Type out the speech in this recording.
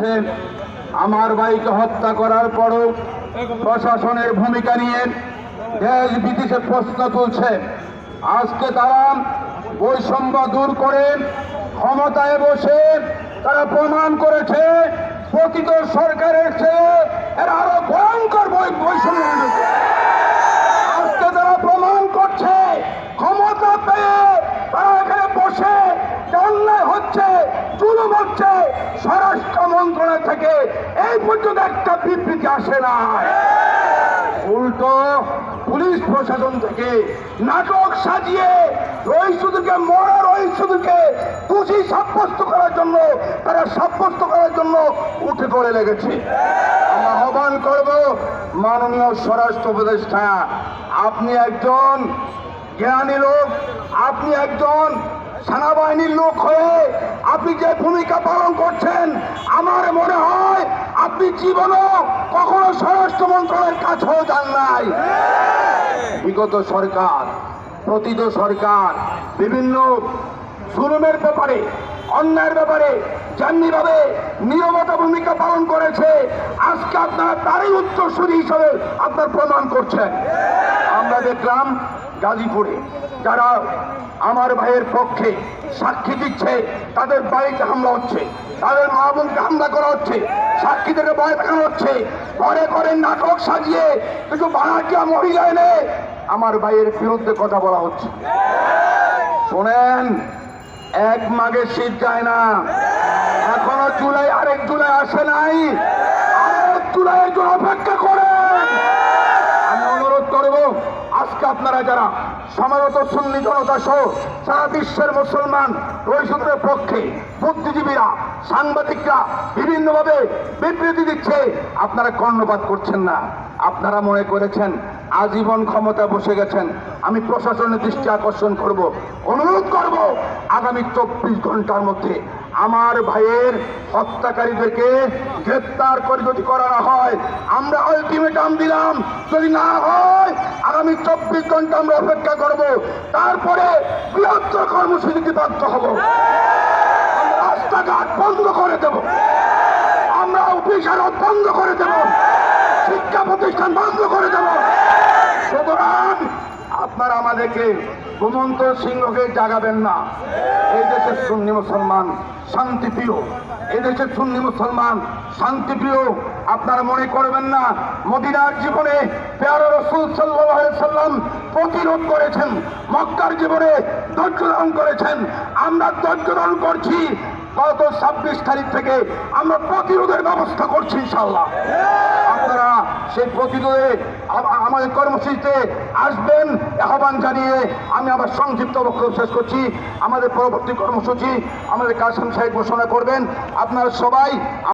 হচ্ছে আমার ভাইকে হত্যা করার পরও প্রশাসনের ভূমিকা নিয়ে দেশ বিদেশে প্রশ্ন তুলছে। আজকে তারা বৈষম্য দূর করে ক্ষমতায় বসে তারা প্রমাণ করেছে, প্রকৃত সরকারের চেয়ে এরা আরও বৈ- বৈষম্য এনেছে। আজকে তারা প্রমাণ করছে ক্ষমতা পেয়ে তারা এখানে বসে যে অন্যায় হচ্ছে জুলুম হচ্ছে স্বরাষ্ট্র মন্ত্রণালয় থেকে, এই পর্যন্ত একটা বিবৃতি আসে না। উল্টো পুলিশ প্রশাসন থেকে নাটক সাজিয়ে রহিসুদুকে মরা রহিসুদুকে খুশি সাব্যস্ত করার জন্য, তারা সাব্যস্ত করার জন্য উঠে পড়ে লেগেছে। আহ্বান করব মাননীয় স্বরাষ্ট্র উপদেষ্টা, আপনি একজন জ্ঞানী লোক, আপনি একজন সেনাবাহিনীর লোক হয়ে আপনি যে ভূমিকা পালন করছেন, আমার মনে হয় আপনি জীবনও কখনো স্বরাষ্ট্র মন্ত্রণালয়ের কাছেও যান নাই। বিগত সরকার, প্রতিত সরকার, বিভিন্ন জুলুমের ব্যাপারে, অন্যায়ের ব্যাপারে যেমনিভাবে নিয়মতা ভূমিকা পালন করেছে, আজকে আপনারা তারই উত্তরসূরি হিসাবে আপনার প্রমাণ করছেন। দেখলাম গাজীপুরে, যারা আমার ভাইয়ের পক্ষে সাক্ষী দিচ্ছে, তাদের বাড়িতে হামলা হচ্ছে, তাদের মা বোনকে হামলা করা হচ্ছে সাক্ষীদেরকে ভয় দেখানো হচ্ছে, ঘরে ঘরে নাটক সাজিয়ে কিছু বানাকিয়া মহিলা এনে আমার ভাইয়ের বিরুদ্ধে কথা বলা হচ্ছে। শোনেন, এক মাঘে শীত যায় না এখনও জুলাই আরেক জুলাই আসে নাই আরেক জুলাইয়ের জন্য অপেক্ষা করেন আমি অনুরোধ করব আজকে আপনারা যারা সমাগত সুন্নি জনতা সহ সারা বিশ্বের মুসলমান রহিসুদের পক্ষে বুদ্ধিজীবীরা, সাংবাদিকরা বিভিন্নভাবে বিবৃতি দিচ্ছে, আপনারা কর্ণপাত করছেন না। আপনারা মনে করেছেন আজীবন ক্ষমতা বসে গেছেন। আমি প্রশাসনের দৃষ্টি আকর্ষণ করব, অনুরোধ করব, আগামী চব্বিশ ঘণ্টার মধ্যে আমার ভাইয়ের হত্যাকারীদেরকে গ্রেপ্তার করে যদি করা হয়। আমরা আলটিমেটাম দিলাম, যদি না হয় আগামী চব্বিশ ঘণ্টা আমরা অপেক্ষা করব। তারপরে বৃহত্তর কর্মসূচিতে বাধ্য হব। রাস্তাঘাট বন্ধ করে দেব। আমরা অফিস আদালত বন্ধ করে দেব। শিক্ষা প্রতিষ্ঠান বন্ধ করে দেব। সুতরাং আপনারা আমাদেরকে ঘুমন্ত সিংহকে জাগাবেন না। এই দেশের সুন্নি মুসলমান শান্তিপ্রিয় এই দেশের সুন্নি মুসলমান শান্তিপ্রিয় আপনারা মনে করবেন না, মদিনার জীবনে পেয়ার রসুল সাল্লাম প্রতিরোধ করেছেন, মক্কার জীবনে ধৈর্য ধারণ করেছেন। আমরা ধৈর্য ধারণ করছি ছাব্বিশ তারিখ থেকে আমরা প্রতিরোধের ব্যবস্থা করছি ইনশাল্লাহ আপনারা সেই প্রতিরোধে আমাদের কর্মসূচিতে আসবেন, আহ্বান জানিয়ে আমি আমার সংক্ষিপ্ত বক্তব্য শেষ করছি। আমাদের পরবর্তী কর্মসূচি আমাদের কাসম সাহেব ঘোষণা করবেন। আপনারা সবাই